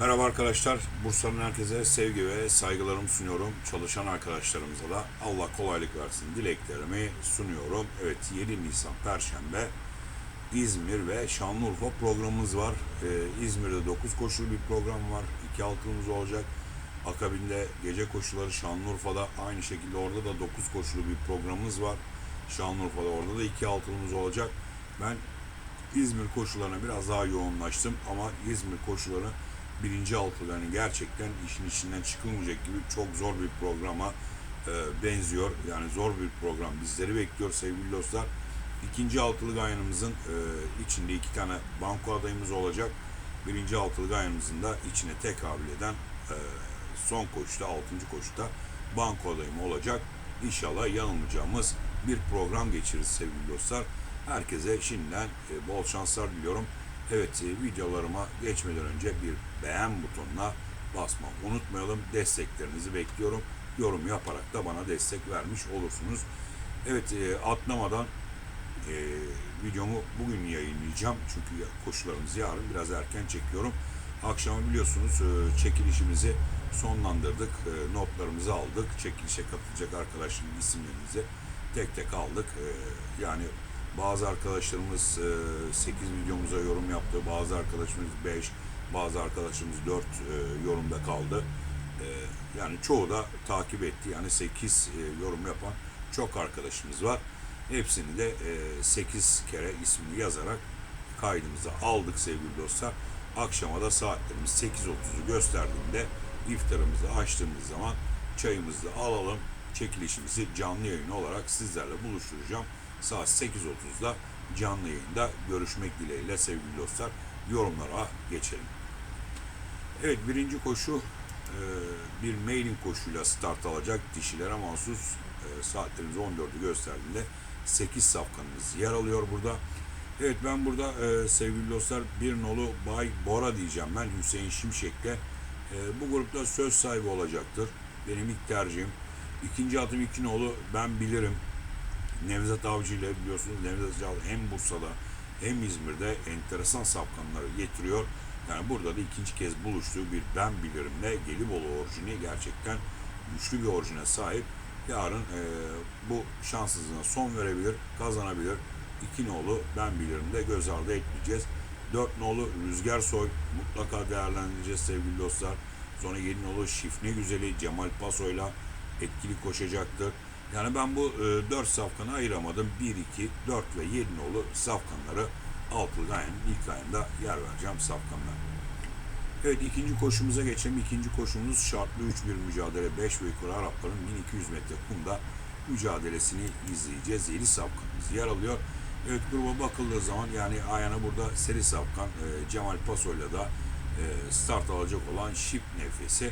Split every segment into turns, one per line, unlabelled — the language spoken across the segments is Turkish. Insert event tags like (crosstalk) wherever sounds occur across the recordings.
Merhaba arkadaşlar. Bursa'nın herkese sevgi ve saygılarımı sunuyorum. Çalışan arkadaşlarımıza da Allah kolaylık versin dileklerimi sunuyorum. Evet 7 Nisan Perşembe İzmir ve Şanlıurfa programımız var. Ee, İzmir'de 9 koşulu bir program var. 2 altımız olacak. Akabinde gece koşuları Şanlıurfa'da aynı şekilde orada da 9 koşulu bir programımız var. Şanlıurfa'da orada da 2 altımız olacak. Ben İzmir koşularına biraz daha yoğunlaştım ama İzmir koşuları birinci altılarını gerçekten işin içinden çıkılmayacak gibi çok zor bir programa e, benziyor. Yani zor bir program bizleri bekliyor sevgili dostlar. İkinci altılık ayınımızın e, içinde iki tane banko adayımız olacak. Birinci altılık ayınımızın da içine tekabül eden e, son koşuda, altıncı koşuda banko adayım olacak. İnşallah yanılmayacağımız bir program geçiririz sevgili dostlar. Herkese şimdiden e, bol şanslar diliyorum. Evet e, videolarıma geçmeden önce bir beğen butonuna basmayı unutmayalım. Desteklerinizi bekliyorum. Yorum yaparak da bana destek vermiş olursunuz. Evet e, atlamadan e, videomu bugün yayınlayacağım. Çünkü koşularımızı yarın biraz erken çekiyorum. Akşamı biliyorsunuz e, çekilişimizi sonlandırdık. E, notlarımızı aldık. Çekilişe katılacak arkadaşların isimlerimizi tek tek aldık. E, yani bazı arkadaşlarımız e, 8 videomuza yorum yaptı. Bazı arkadaşımız 5, bazı arkadaşımız 4 e, yorumda kaldı. E, yani çoğu da takip etti. Yani 8 e, yorum yapan çok arkadaşımız var. Hepsini de e, 8 kere ismini yazarak kaydımıza aldık sevgili dostlar. Akşama da saatlerimiz 8.30'u gösterdiğinde iftarımızı açtığımız zaman çayımızı alalım. Çekilişimizi canlı yayın olarak sizlerle buluşturacağım. Saat 8.30'da canlı yayında görüşmek dileğiyle sevgili dostlar. Yorumlara geçelim. Evet birinci koşu e, bir mailing koşuyla start alacak dişilere mahsus e, saatlerimiz 14'ü gösterdiğinde 8 safkanımız yer alıyor burada. Evet ben burada e, sevgili dostlar bir nolu Bay Bora diyeceğim ben Hüseyin Şimşek'le. E, bu grupta söz sahibi olacaktır. Benim ilk tercihim. İkinci atım iki nolu ben bilirim. Nevzat Avcı ile biliyorsunuz Nevzat Avcı hem Bursa'da hem İzmir'de enteresan safkanları getiriyor. Yani burada da ikinci kez buluştuğu bir ben bilirimle Gelibolu orijini gerçekten güçlü bir orijine sahip. Yarın e, bu şanssızlığına son verebilir, kazanabilir. İki nolu ben bilirim de göz ardı etmeyeceğiz. Dört nolu Rüzgar Soy mutlaka değerlendireceğiz sevgili dostlar. Sonra yedi nolu Şifne Güzeli Cemal Paso'yla etkili koşacaktır. Yani ben bu e, 4 safkanı ayıramadım. 1, 2, 4 ve 7 nolu safkanları altılı ayın ilk ayında yer vereceğim safkanlar. Evet ikinci koşumuza geçelim. İkinci koşumuz şartlı 3 bir mücadele. 5 ve yukarı Arapların 1200 metre kumda mücadelesini izleyeceğiz. 7 safkanımız yer alıyor. Evet gruba bakıldığı zaman yani ayağına burada seri safkan e, Cemal Paso'yla da e, start alacak olan Şip nefesi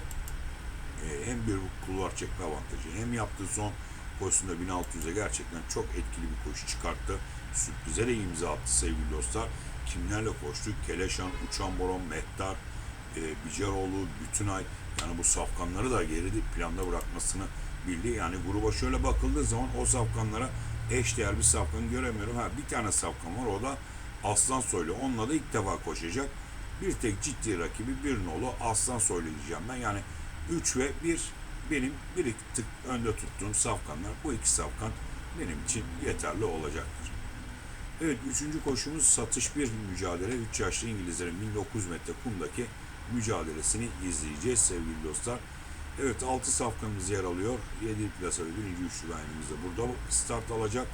e, hem bir kulvar çekme avantajı hem yaptığı son koşusunda 1600'e gerçekten çok etkili bir koşu çıkarttı. Sürprize de imza attı sevgili dostlar. Kimlerle koştu? Keleşan, Uçan Boron, Mehtar, e, Biceroğlu, Bütünay. Yani bu safkanları da geride planda bırakmasını bildi. Yani gruba şöyle bakıldığı zaman o safkanlara eş değer bir safkan göremiyorum. Ha bir tane safkan var o da Aslan Soylu. Onunla da ilk defa koşacak. Bir tek ciddi rakibi bir nolu Aslan Soylu diyeceğim ben. Yani 3 ve 1 benim bir tık önde tuttuğum safkanlar. Bu iki safkan benim için yeterli olacaktır. Evet üçüncü koşumuz satış bir mücadele. 3 yaşlı İngilizlerin 1900 metre kumdaki mücadelesini izleyeceğiz sevgili dostlar. Evet 6 safkanımız yer alıyor. 7 plasa ve 1. üçlü line'ımız da burada start alacak.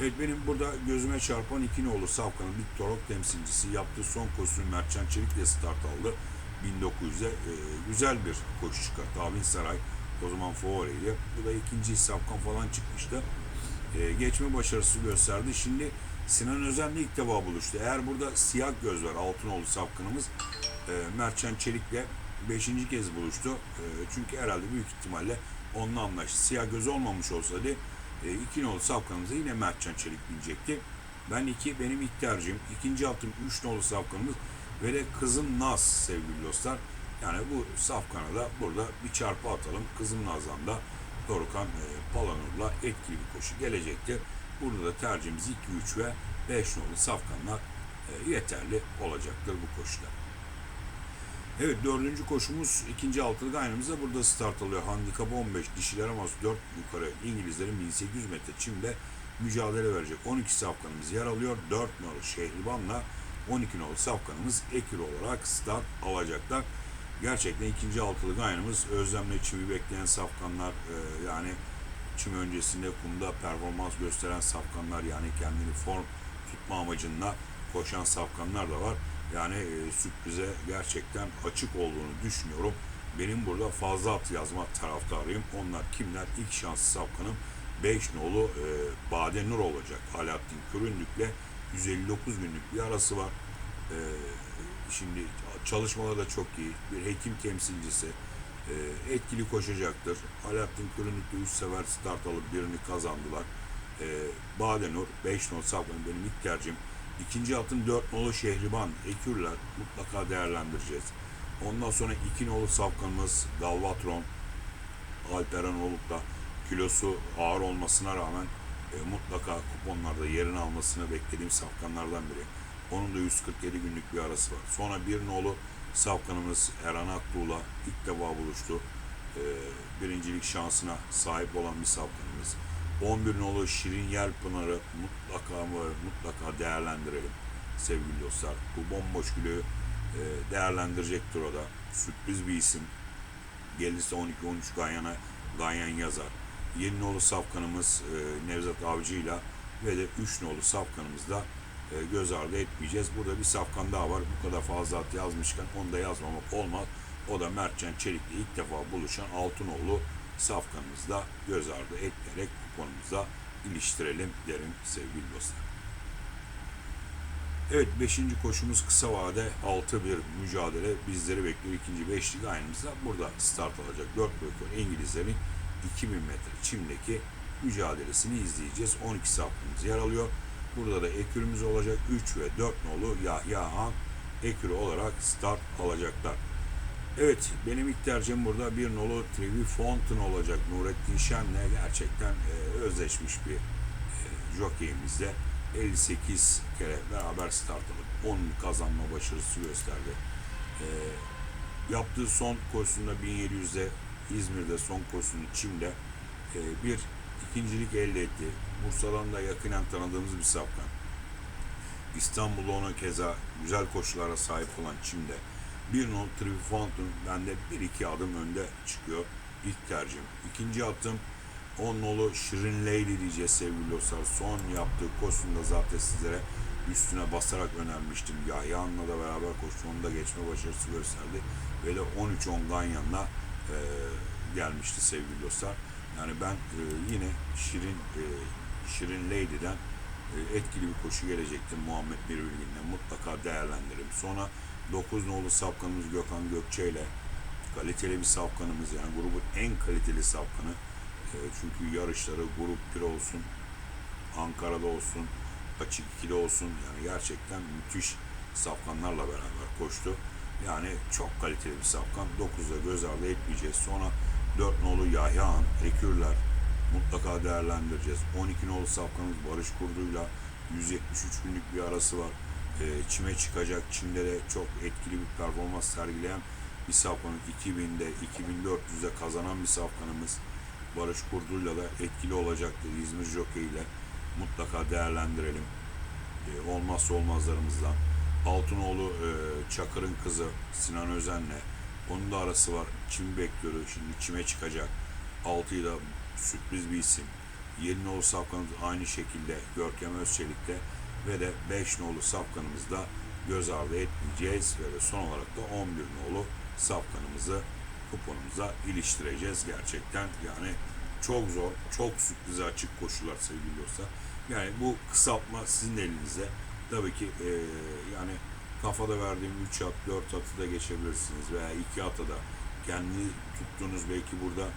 Evet benim burada gözüme çarpan iki nolu safkanın Viktorok temsilcisi yaptığı son koşusunu Mertcan Çelik'le start aldı. 1900'e e, güzel bir koşu çıkarttı. Avin Saray o zaman Foure'ydi. Bu da ikinci safkan falan çıkmıştı. E, geçme başarısı gösterdi. Şimdi Sinan Özen'le ilk defa buluştu. Eğer burada siyah göz var Altınoğlu safkanımız e, Mertcan Çelik'le beşinci kez buluştu. E, çünkü herhalde büyük ihtimalle onunla anlaştı. Siyah göz olmamış olsaydı e, iki nolu yine Mertcan Çelik binecekti. Ben iki, benim ilk tercihim. İkinci altım üç nolu safkanımız ve de Kızım Naz sevgili dostlar. Yani bu safkana da burada bir çarpı atalım. Kızım Naz'dan da Dorukan e, Palanur'la etkili bir koşu gelecektir. Burada da tercihimiz 2, 3 ve 5 nolu safkanlar e, yeterli olacaktır bu koşuda. Evet dördüncü koşumuz ikinci altılı aynımızda burada start alıyor. Handikap 15 dişilere mas 4 yukarı İngilizlerin 1800 metre çimde mücadele verecek. 12 safkanımız yer alıyor. 4 numaralı Şehriban'la 12 numaralı safkanımız Ekür olarak start alacaklar. Gerçekten ikinci altılı gaynımız özlemle çivi bekleyen safkanlar e, yani çim öncesinde kumda performans gösteren safkanlar yani kendini form tutma amacında koşan safkanlar da var. Yani e, sürprize gerçekten açık olduğunu düşünüyorum. Benim burada fazla at yazma taraftarıyım. Onlar kimler? İlk şanslı safkanım 5 nolu e, Bade Nur olacak. Alaaddin Köründük'le 159 günlük bir arası var. E, şimdi çalışmaları da çok iyi. Bir hekim temsilcisi. E, etkili koşacaktır. Alaaddin Köründük'le 3 sefer start alıp birini kazandılar. E, Bade Nur 5 nol safkanım benim ilk tercihim. İkinci atın 4 nolu Şehriban, Ekürler mutlaka değerlendireceğiz. Ondan sonra 2 nolu safkanımız Galvatron, Alperen olup da kilosu ağır olmasına rağmen e, mutlaka kuponlarda yerini almasını beklediğim safkanlardan biri. Onun da 147 günlük bir arası var. Sonra bir nolu safkanımız Erhan Aktuğ'la ilk defa buluştu. E, birincilik şansına sahip olan bir safkanımız. 11 nolu Şirin Yel Pınar'ı mutlaka mutlaka değerlendirelim sevgili dostlar. Bu bomboş gülü e, değerlendirecektir o da. Sürpriz bir isim. Gelirse 12-13 Ganyan'a Ganyan yazar. Yeni nolu safkanımız e, Nevzat Avcı'yla ve de 3 nolu safkanımızda e, göz ardı etmeyeceğiz. Burada bir safkan daha var. Bu kadar fazla at yazmışken onu da yazmamak olmaz. O da Mertcan Çelik'le ilk defa buluşan Altınoğlu safkanımızda göz ardı etmeyerek kuponumuza iliştirelim derim sevgili dostlar. Evet 5. koşumuz kısa vade 6 bir mücadele bizleri bekliyor. ikinci beşlik aynımızda burada start alacak. 4 boyutlu İngilizlerin 2000 metre çimdeki mücadelesini izleyeceğiz. 12 safkamız yer alıyor. Burada da ekürümüz olacak. 3 ve 4 nolu Yahya Han ekürü olarak start alacaklar. Evet, benim ilk tercihim burada bir nolu Trevi Fountain olacak. Nurettin Şen'le gerçekten e, özleşmiş bir e, jokeyimizde. 58 kere beraber start alıp 10 kazanma başarısı gösterdi. E, yaptığı son koşusunda 1700'de İzmir'de son koşusunu Çim'de e, bir ikincilik elde etti. Bursa'dan da yakinen tanıdığımız bir safkan. İstanbul'da ona keza güzel koşulara sahip olan Çim'de bir not Trifountain bende bir iki adım önde çıkıyor. İlk tercihim. İkinci attım 10 nolu Şirin Leyli diyeceğiz sevgili dostlar. Son yaptığı koşusunda zaten sizlere üstüne basarak önermiştim. Yahya Han'la da beraber koştu. Onu da geçme başarısı gösterdi. Ve de 13-10 Ganyan'la e, gelmişti sevgili dostlar. Yani ben e, yine Şirin e, Şirin Lady'den e, etkili bir koşu gelecektir Muhammed Mirbilgin'le. Mutlaka değerlendiririm. Sonra 9 nolu safkanımız Gökhan Gökçe ile kaliteli bir safkanımız yani grubun en kaliteli safkanı. E, çünkü yarışları grup 1 olsun, Ankara'da olsun, açık 2'de olsun yani gerçekten müthiş safkanlarla beraber koştu. Yani çok kaliteli bir safkan. 9'da göz ardı etmeyeceğiz. Sonra 4 nolu Yahya Han, Ekürler mutlaka değerlendireceğiz. 12 nolu safkanımız Barış Kurdu'yla 173 günlük bir arası var. E, çime çıkacak. Çim'de de çok etkili bir performans sergileyen bir safkanın 2000'de 2400'de kazanan bir safkanımız Barış Kurdu'yla da etkili olacaktır İzmir Jockey ile mutlaka değerlendirelim. E, olmazsa olmazlarımızdan. Altınoğlu e, Çakır'ın kızı Sinan Özen'le onun da arası var. Çim bekliyor. Şimdi çime çıkacak. Altıyı da sürpriz bir isim. Yedi nolu safkanımız aynı şekilde Görkem Özçelik'te ve de 5 nolu safkanımızda göz ardı etmeyeceğiz ve de son olarak da 11 nolu safkanımızı kuponumuza iliştireceğiz gerçekten. Yani çok zor, çok sürprize açık koşular sevgili dostlar. Yani bu kısaltma sizin elinizde. Tabii ki e, yani kafada verdiğim 3 at, 4 atı da geçebilirsiniz veya 2 atı da kendi tuttuğunuz belki burada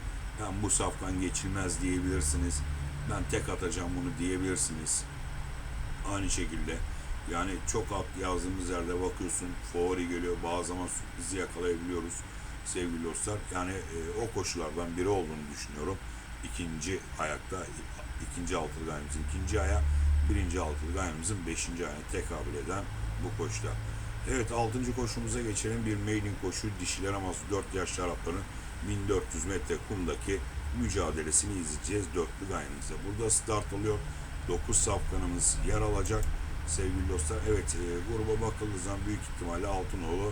ben bu safkan geçilmez diyebilirsiniz. Ben tek atacağım bunu diyebilirsiniz. Aynı şekilde yani çok at yazdığımız yerde bakıyorsun favori geliyor bazı zaman sürprizi yakalayabiliyoruz sevgili dostlar. Yani e, o koşulardan biri olduğunu düşünüyorum. İkinci ayakta ikinci altılı gayemizin ikinci aya birinci altılı gayemizin beşinci ayına tekabül eden bu koşuda. Evet 6. koşumuza geçelim. Bir maiden koşu dişiler aması 4 yaşlı Arapların 1400 metre kumdaki mücadelesini izleyeceğiz. Dörtlü gayenimize. Burada start alıyor. 9 safkanımız yer alacak. Sevgili dostlar evet e, gruba bakıldığı büyük ihtimalle Altınoğlu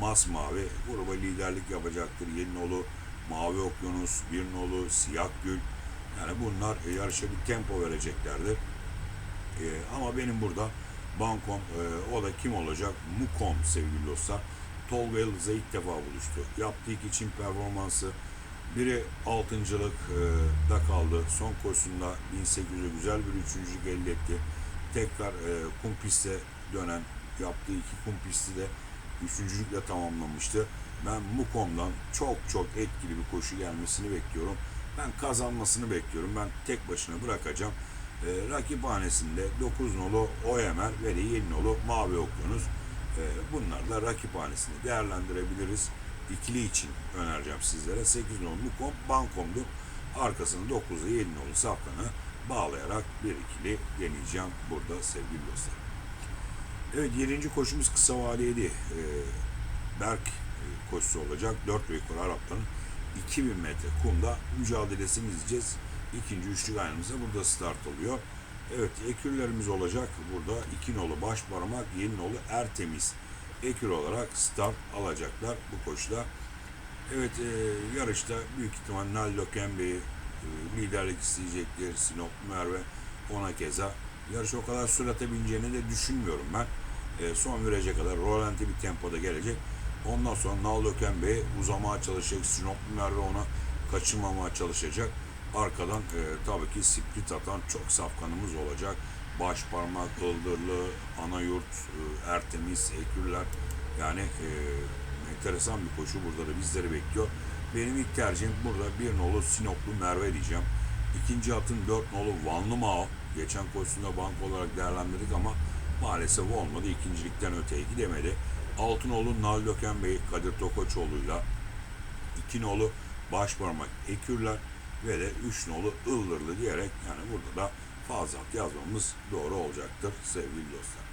masmavi gruba liderlik yapacaktır. Yeninoğlu Mavi Okyanus, Birnoğlu, Siyah Gül yani bunlar yarışa bir tempo vereceklerdir. E, ama benim burada Bankom e, o da kim olacak? Mukom sevgili dostlar. Tolga Yıldız'la ilk defa buluştu. Yaptığı iki için performansı biri altıncılık e, kaldı. Son koşusunda 1800'e güzel bir üçüncülük elde etti. Tekrar e, kum pistte dönen yaptığı iki kum pisti de üçüncülükle tamamlamıştı. Ben Mukom'dan çok çok etkili bir koşu gelmesini bekliyorum. Ben kazanmasını bekliyorum. Ben tek başına bırakacağım. E, rakip hanesinde 9 nolu Oyemer ve de 7 nolu Mavi Okyanus. E, bunlarla rakip hanesini değerlendirebiliriz. İkili için önereceğim sizlere. 8 nolu Mukom, Bankom'du. Arkasını 9'a 7 nolu Safkan'ı bağlayarak bir ikili deneyeceğim burada sevgili dostlar. Evet 7. koşumuz kısa vadeli. E, Berk koşusu olacak. 4 ve yukarı Arapların 2000 metre kumda mücadelesini izleyeceğiz. İkinci üçlük aynımıza burada start oluyor. Evet ekürlerimiz olacak. Burada iki nolu baş parmak, yeni nolu Ertemiz ekür olarak start alacaklar bu koşuda. Evet e, yarışta büyük ihtimal Nallo Kembe e, liderlik isteyecektir. Sinop Merve ona keza. Yarış o kadar sürate bineceğini de düşünmüyorum ben. E, son viraj'a kadar rolanti bir tempoda gelecek. Ondan sonra Naldo Kembe uzamaya çalışacak. Sinop Merve ona kaçırmamaya çalışacak. Arkadan e, tabii ki split atan çok safkanımız olacak. Baş parmak, Ildırlı, Anayurt, e, Ertemiz, Ekürler. Yani e, enteresan bir koşu burada da bizleri bekliyor. Benim ilk tercihim burada bir nolu Sinoplu Merve diyeceğim. İkinci atın dört nolu Vanlı Mao. Geçen koşusunda bank olarak değerlendirdik ama maalesef olmadı. İkincilikten öteye gidemedi. Altınoğlu Naldoken Bey Kadir Tokoçoğlu'yla iki nolu Başparmak Ekürler ve de üç nolu Ildırlı diyerek yani burada da fazla at yazmamız doğru olacaktır sevgili dostlar.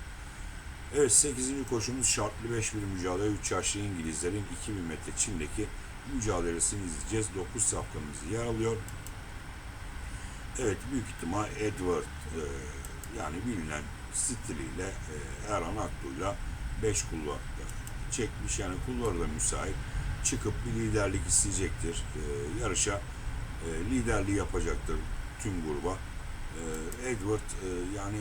Evet 8. koşumuz şartlı 5 bir mücadele 3 yaşlı İngilizlerin 2000 metre çimdeki mücadelesini izleyeceğiz. 9 safkanımız yer alıyor. Evet büyük ihtimal Edward e, yani bilinen stiliyle e, Erhan Aklu'yla 5 kulvar çekmiş yani kulvarı müsait çıkıp bir liderlik isteyecektir. E, yarışa e, liderliği yapacaktır tüm gruba. E, Edward e, yani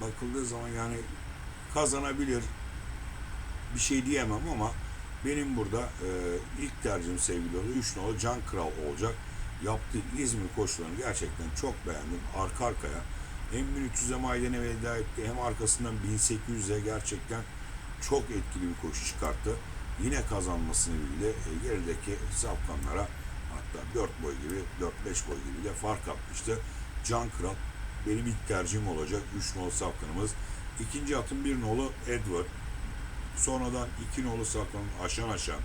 bakıldığı zaman yani kazanabilir bir şey diyemem ama benim burada ilk tercihim sevgili oldu. 3 nolu Can Kral olacak. Yaptığı İzmir koşularını gerçekten çok beğendim. Arka arkaya hem 1300'e maydene veda etti hem arkasından 1800'e gerçekten çok etkili bir koşu çıkarttı. Yine kazanmasını bildi. Gerideki safkanlara hatta 4 boy gibi 4-5 boy gibi de fark atmıştı. Can Kral benim ilk tercihim olacak. 3 nolu safkanımız. İkinci atın bir nolu Edward. Sonradan iki nolu safkanın aşan aşan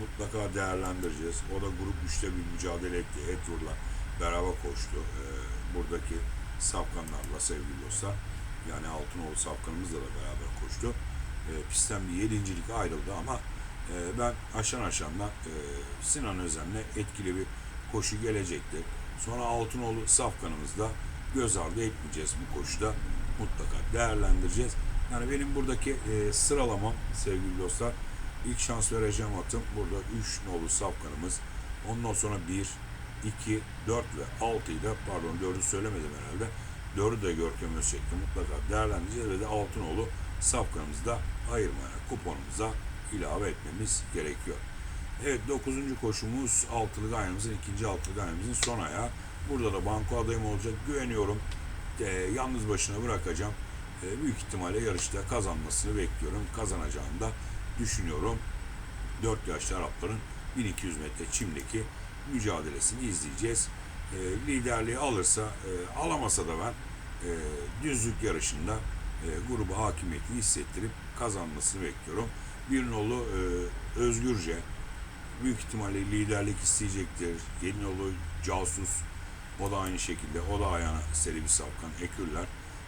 mutlaka değerlendireceğiz. O da grup 3'te bir mücadele etti. Edward'la beraber koştu. Ee, buradaki safkanlarla sevgili dostlar. Yani Altınoğlu safkanımızla da beraber koştu. Ee, pistten bir yedincilik ayrıldı ama e, ben aşan aşandan e, Sinan Özen'le etkili bir koşu gelecektir. Sonra Altınoğlu safkanımızla göz ardı etmeyeceğiz bu koşuda. Mutlaka değerlendireceğiz. Yani benim buradaki e, sıralamam sevgili dostlar ilk şans vereceğim atım burada 3 nolu safkanımız. Ondan sonra 1, 2, 4 ve 6'yı da pardon 4'ü söylemedim herhalde. 4'ü de Görkem Özçek'te mutlaka değerlendireceğiz ve de 6 nolu safkanımızı da ayırmaya kuponumuza ilave etmemiz gerekiyor. Evet 9. koşumuz altılı ganyanımızın ikinci altılı ganyanımızın son ayağı. Burada da banko adayım olacak. Güveniyorum. E, yalnız başına bırakacağım. E, büyük ihtimalle yarışta kazanmasını bekliyorum. Kazanacağını da düşünüyorum. 4 yaşlı Arapların 1200 metre çimdeki mücadelesini izleyeceğiz. E, liderliği alırsa, e, alamasa da ben e, düzlük yarışında e, gruba hakimiyetini hissettirip kazanmasını bekliyorum. Bir nolu e, Özgürce büyük ihtimalle liderlik isteyecektir. Yeni nolu Casus o da aynı şekilde. O da ayağına seri bir safkan. Eküller.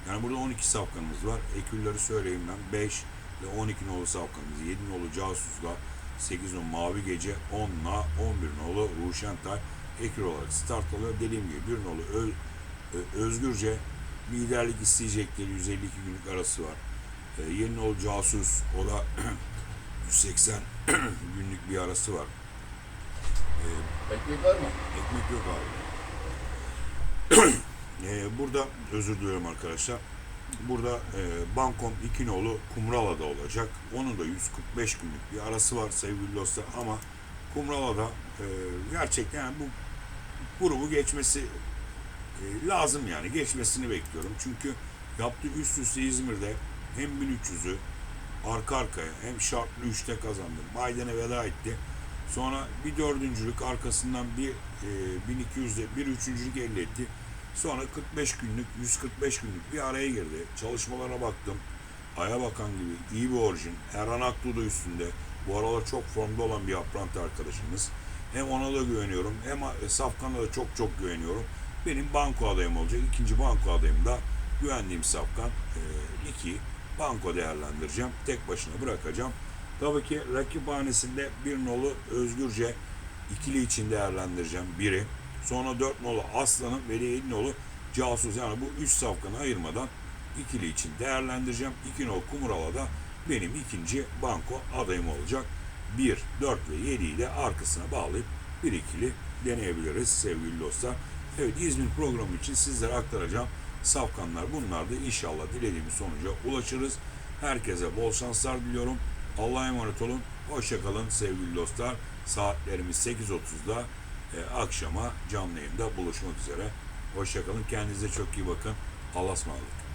Yani burada 12 safkanımız var. Ekülleri söyleyeyim ben. 5, ile 12 nolu Safkan'ımız, 7 nolu Casus'la 8 nolu Mavi Gece, 10'la 11 nolu Ruşentay ekür olarak start alıyor. Dediğim gibi 1 nolu Özgürce liderlik isteyecekleri 152 günlük arası var. E, 7 nolu Casus o da (clears throat) 180 (clears throat) günlük bir arası var.
Ekmek var mı?
Ekmek yok abi. (clears throat) Ee, burada özür diliyorum arkadaşlar. Burada e, Bankom 2 nolu Kumrala'da olacak. Onun da 145 günlük bir arası var sevgili dostlar ama Kumrala'da e, gerçekten yani bu grubu geçmesi e, lazım yani geçmesini bekliyorum. Çünkü yaptığı üst üste İzmir'de hem 1300'ü arka arkaya hem şartlı 3'te kazandı. Biden'e veda etti. Sonra bir dördüncülük arkasından bir e, 1200'de bir üçüncülük elde etti. Sonra 45 günlük, 145 günlük bir araya girdi. Çalışmalara baktım. Aya bakan gibi iyi bir orijin. Erhan Aktu da üstünde. Bu aralar çok formda olan bir apprenti arkadaşımız. Hem ona da güveniyorum hem e, Safkan'a da çok çok güveniyorum. Benim banko adayım olacak. İkinci banko adayım da güvendiğim Safkan. 2 banko değerlendireceğim. Tek başına bırakacağım. Tabii ki rakip hanesinde bir nolu Özgürce ikili için değerlendireceğim biri. Sonra dört nolu Aslan'ın ve yedi nolu Casus. Yani bu üç safkanı ayırmadan ikili için değerlendireceğim. İki nolu Kumral'a da benim ikinci banko adayım olacak. 1, 4 ve 7'yi de arkasına bağlayıp bir ikili deneyebiliriz sevgili dostlar. Evet İzmir programı için sizlere aktaracağım. Safkanlar bunlar da inşallah dilediğimiz sonuca ulaşırız. Herkese bol şanslar diliyorum. Allah'a emanet olun. Hoşçakalın sevgili dostlar. Saatlerimiz 8.30'da e, akşama canlı yayında buluşmak üzere. Hoşçakalın. Kendinize çok iyi bakın. Allah'a ısmarladık.